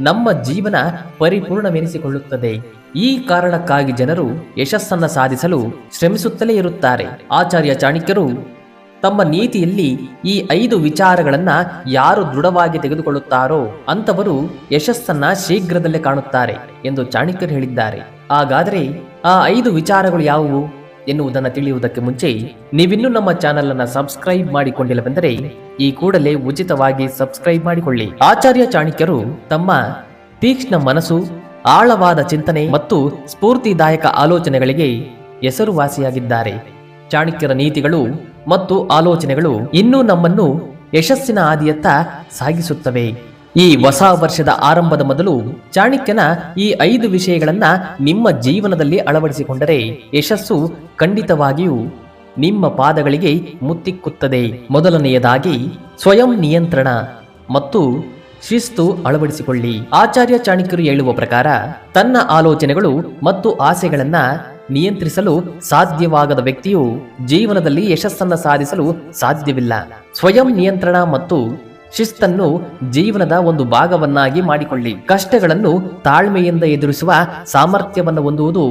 ನಮ್ಮ ಜೀವನ ಪರಿಪೂರ್ಣವೆನಿಸಿಕೊಳ್ಳುತ್ತದೆ. ಈ ಕಾರಣಕ್ಕಾಗಿ ಜನರು ಯಶಸ್ಸನ್ನು ಸಾಧಿಸಲು ಶ್ರಮಿಸುತ್ತಲೇ ಇರುತ್ತಾರೆ. ಆಚಾರ್ಯ ಚಾಣಕ್ಯರು ತಮ್ಮ ನೀತಿಯಲ್ಲಿ ಈ ಐದು ವಿಚಾರಗಳನ್ನು ಯಾರು ದೃಢವಾಗಿ ತೆಗೆದುಕೊಳ್ಳುತ್ತಾರೋ ಅಂತವರು ಯಶಸ್ಸನ್ನ ಶೀಘ್ರದಲ್ಲೇ ಕಾಣುತ್ತಾರೆ ಎಂದು ಚಾಣಕ್ಯರು ಹೇಳಿದ್ದಾರೆ. ಹಾಗಾದರೆ ಆ ಐದು ವಿಚಾರಗಳು ಯಾವುವು? ಎನ್ನುವುದನ್ನು ತಿಳಿಯುವುದಕ್ಕೆ ಮುಂಚೆ ನೀವಿನ್ನೂ ನಮ್ಮ ಚಾನೆಲ್ ಅನ್ನು ಸಬ್ಸ್ಕ್ರೈಬ್ ಮಾಡಿಕೊಂಡಿಲ್ಲವೆಂದರೆ ಈ ಕೂಡಲೇ ಉಚಿತವಾಗಿ ಸಬ್ಸ್ಕ್ರೈಬ್ ಮಾಡಿಕೊಳ್ಳಿ. ಆಚಾರ್ಯ ಚಾಣಕ್ಯರು ತಮ್ಮ ತೀಕ್ಷ್ಣ ಮನಸ್ಸು, ಆಳವಾದ ಚಿಂತನೆ ಮತ್ತು ಸ್ಫೂರ್ತಿದಾಯಕ ಆಲೋಚನೆಗಳಿಗೆ ಹೆಸರುವಾಸಿಯಾಗಿದ್ದಾರೆ. ಚಾಣಕ್ಯರ ನೀತಿಗಳು ಮತ್ತು ಆಲೋಚನೆಗಳು ಇನ್ನೂ ನಮ್ಮನ್ನು ಯಶಸ್ಸಿನ ಹಾದಿಯತ್ತ ಸಾಗಿಸುತ್ತವೆ. ಈ ಹೊಸ ವರ್ಷದ ಆರಂಭದ ಮೊದಲು ಚಾಣಕ್ಯನ ಈ ಐದು ವಿಷಯಗಳನ್ನ ನಿಮ್ಮ ಜೀವನದಲ್ಲಿ ಅಳವಡಿಸಿಕೊಂಡರೆ ಯಶಸ್ಸು ಖಂಡಿತವಾಗಿಯೂ ನಿಮ್ಮ ಪಾದಗಳಿಗೆ ಮುತ್ತಿಕ್ಕುತ್ತದೆ. ಮೊದಲನೆಯದಾಗಿ ಸ್ವಯಂ ನಿಯಂತ್ರಣ ಮತ್ತು ಶಿಸ್ತು ಅಳವಡಿಸಿಕೊಳ್ಳಿ. ಆಚಾರ್ಯ ಚಾಣಕ್ಯರು ಹೇಳುವ ಪ್ರಕಾರ ತನ್ನ ಆಲೋಚನೆಗಳು ಮತ್ತು ಆಸೆಗಳನ್ನ ನಿಯಂತ್ರಿಸಲು ಸಾಧ್ಯವಾಗದ ವ್ಯಕ್ತಿಯು ಜೀವನದಲ್ಲಿ ಯಶಸ್ಸನ್ನ ಸಾಧಿಸಲು ಸಾಧ್ಯವಿಲ್ಲ. ಸ್ವಯಂ ನಿಯಂತ್ರಣ ಮತ್ತು ಶಿಸ್ತನ್ನು ಜೀವನದ ಒಂದು ಭಾಗವನ್ನಾಗಿ ಮಾಡಿಕೊಳ್ಳಿ. ಕಷ್ಟಗಳನ್ನು ತಾಳ್ಮೆಯಿಂದ ಎದುರಿಸುವ ಸಾಮರ್ಥ್ಯವನ್ನು ಹೊಂದುವುದು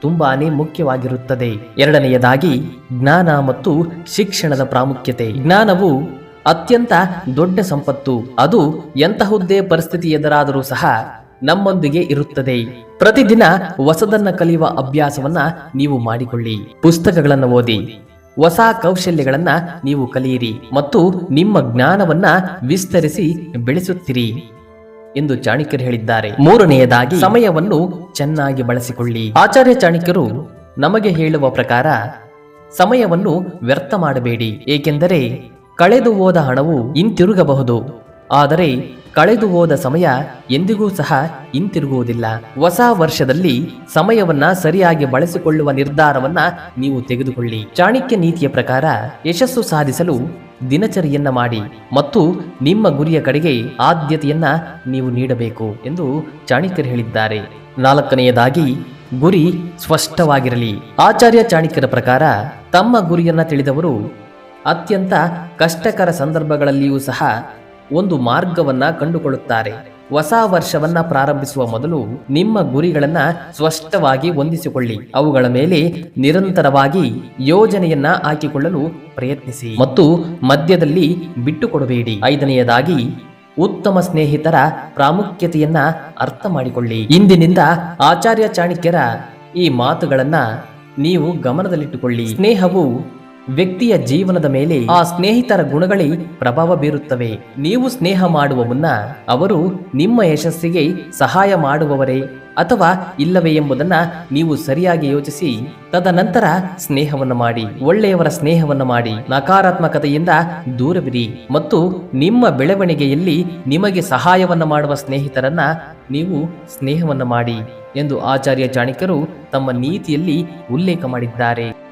ತುಂಬಾನೇ ಮುಖ್ಯವಾಗಿರುತ್ತದೆ. ಎರಡನೆಯದಾಗಿ, ಜ್ಞಾನ ಮತ್ತು ಶಿಕ್ಷಣದ ಪ್ರಾಮುಖ್ಯತೆ. ಜ್ಞಾನವು ಅತ್ಯಂತ ದೊಡ್ಡ ಸಂಪತ್ತು. ಅದು ಎಂತಹುದ್ದೇ ಪರಿಸ್ಥಿತಿ ಎದುರಾದರೂ ಸಹ ನಮ್ಮೊಂದಿಗೆ ಇರುತ್ತದೆ. ಪ್ರತಿದಿನ ಹೊಸದನ್ನ ಕಲಿಯುವ ಅಭ್ಯಾಸವನ್ನ ನೀವು ಮಾಡಿಕೊಳ್ಳಿ. ಪುಸ್ತಕಗಳನ್ನು ಓದಿ. ಹೊಸ ಕೌಶಲ್ಯಗಳನ್ನು ನೀವು ಕಲಿಯಿರಿ ಮತ್ತು ನಿಮ್ಮ ಜ್ಞಾನವನ್ನ ವಿಸ್ತರಿಸಿ ಬೆಳೆಸುತ್ತೀರಿ ಎಂದು ಚಾಣಕ್ಯರು ಹೇಳಿದ್ದಾರೆ. ಮೂರನೆಯದಾಗಿ, ಸಮಯವನ್ನು ಚೆನ್ನಾಗಿ ಬಳಸಿಕೊಳ್ಳಿ. ಆಚಾರ್ಯ ಚಾಣಕ್ಯರು ನಮಗೆ ಹೇಳುವ ಪ್ರಕಾರ, ಸಮಯವನ್ನು ವ್ಯರ್ಥ ಮಾಡಬೇಡಿ. ಏಕೆಂದರೆ, ಕಳೆದು ಹೋದ ಹಣವು ಹಿಂತಿರುಗಬಹುದು. ಆದರೆ ಕಳೆದು ಹೋದ ಸಮಯ ಎಂದಿಗೂ ಸಹ ಹಿಂತಿರುಗುವುದಿಲ್ಲ ಹೊಸ ವರ್ಷದಲ್ಲಿ ಸಮಯವನ್ನ ಸರಿಯಾಗಿ ಬಳಸಿಕೊಳ್ಳುವ ನಿರ್ಧಾರವನ್ನ ನೀವು ತೆಗೆದುಕೊಳ್ಳಿ. ಚಾಣಕ್ಯ ನೀತಿಯ ಪ್ರಕಾರ ಯಶಸ್ಸು ಸಾಧಿಸಲು ದಿನಚರಿಯನ್ನ ಮಾಡಿ ಮತ್ತು ನಿಮ್ಮ ಗುರಿಯ ಕಡೆಗೆ ಆದ್ಯತೆಯನ್ನ ನೀವು ನೀಡಬೇಕು ಎಂದು ಚಾಣಕ್ಯರು ಹೇಳಿದ್ದಾರೆ. ನಾಲ್ಕನೆಯದಾಗಿ, ಗುರಿ ಸ್ಪಷ್ಟವಾಗಿರಲಿ. ಆಚಾರ್ಯ ಚಾಣಕ್ಯರ ಪ್ರಕಾರ ತಮ್ಮ ಗುರಿಯನ್ನ ತಿಳಿದವರು ಅತ್ಯಂತ ಕಷ್ಟಕರ ಸಂದರ್ಭಗಳಲ್ಲಿಯೂ ಸಹ ಒಂದು ಮಾರ್ಗವನ್ನ ಕಂಡುಕೊಳ್ಳುತ್ತಾರೆ. ಹೊಸ ವರ್ಷವನ್ನ ಪ್ರಾರಂಭಿಸುವ ಮೊದಲು ನಿಮ್ಮ ಗುರಿಗಳನ್ನ ಸ್ಪಷ್ಟವಾಗಿ ಹೊಂದಿಸಿಕೊಳ್ಳಿ. ಅವುಗಳ ಮೇಲೆ ನಿರಂತರವಾಗಿ ಯೋಜನೆಯನ್ನ ಹಾಕಿಕೊಳ್ಳಲು ಪ್ರಯತ್ನಿಸಿ. ಮತ್ತು ಮಧ್ಯದಲ್ಲಿ ಬಿಟ್ಟುಕೊಡಬೇಡಿ. ಐದನೆಯದಾಗಿ, ಉತ್ತಮ ಸ್ನೇಹಿತರ ಪ್ರಾಮುಖ್ಯತೆಯನ್ನ ಅರ್ಥ ಮಾಡಿಕೊಳ್ಳಿ. ಇಂದಿನಿಂದ ಆಚಾರ್ಯ ಚಾಣಕ್ಯರ ಈ ಮಾತುಗಳನ್ನ ನೀವು ಗಮನದಲ್ಲಿಟ್ಟುಕೊಳ್ಳಿ. ಸ್ನೇಹವು ವ್ಯಕ್ತಿಯ ಜೀವನದ ಮೇಲೆ ಆ ಸ್ನೇಹಿತರ ಗುಣಗಳೇ ಪ್ರಭಾವ ಬೀರುತ್ತವೆ. ನೀವು ಸ್ನೇಹ ಮಾಡುವ ಮುನ್ನ ಅವರು ನಿಮ್ಮ ಯಶಸ್ಸಿಗೆ ಸಹಾಯ ಮಾಡುವವರೇ ಅಥವಾ ಇಲ್ಲವೇ ಎಂಬುದನ್ನ ನೀವು ಸರಿಯಾಗಿ ಯೋಚಿಸಿ, ತದನಂತರ ಸ್ನೇಹವನ್ನು ಮಾಡಿ, ಒಳ್ಳೆಯವರ ಸ್ನೇಹವನ್ನು ಮಾಡಿ, ನಕಾರಾತ್ಮಕತೆಯಿಂದ ದೂರವಿರಿ ಮತ್ತು ನಿಮ್ಮ ಬೆಳವಣಿಗೆಯಲ್ಲಿ ನಿಮಗೆ ಸಹಾಯವನ್ನು ಮಾಡುವ ಸ್ನೇಹಿತರನ್ನ ನೀವು ಸ್ನೇಹವನ್ನು ಮಾಡಿ ಎಂದು ಆಚಾರ್ಯ ಚಾಣಕ್ಯರು ತಮ್ಮ ನೀತಿಯಲ್ಲಿ ಉಲ್ಲೇಖ ಮಾಡಿದ್ದಾರೆ.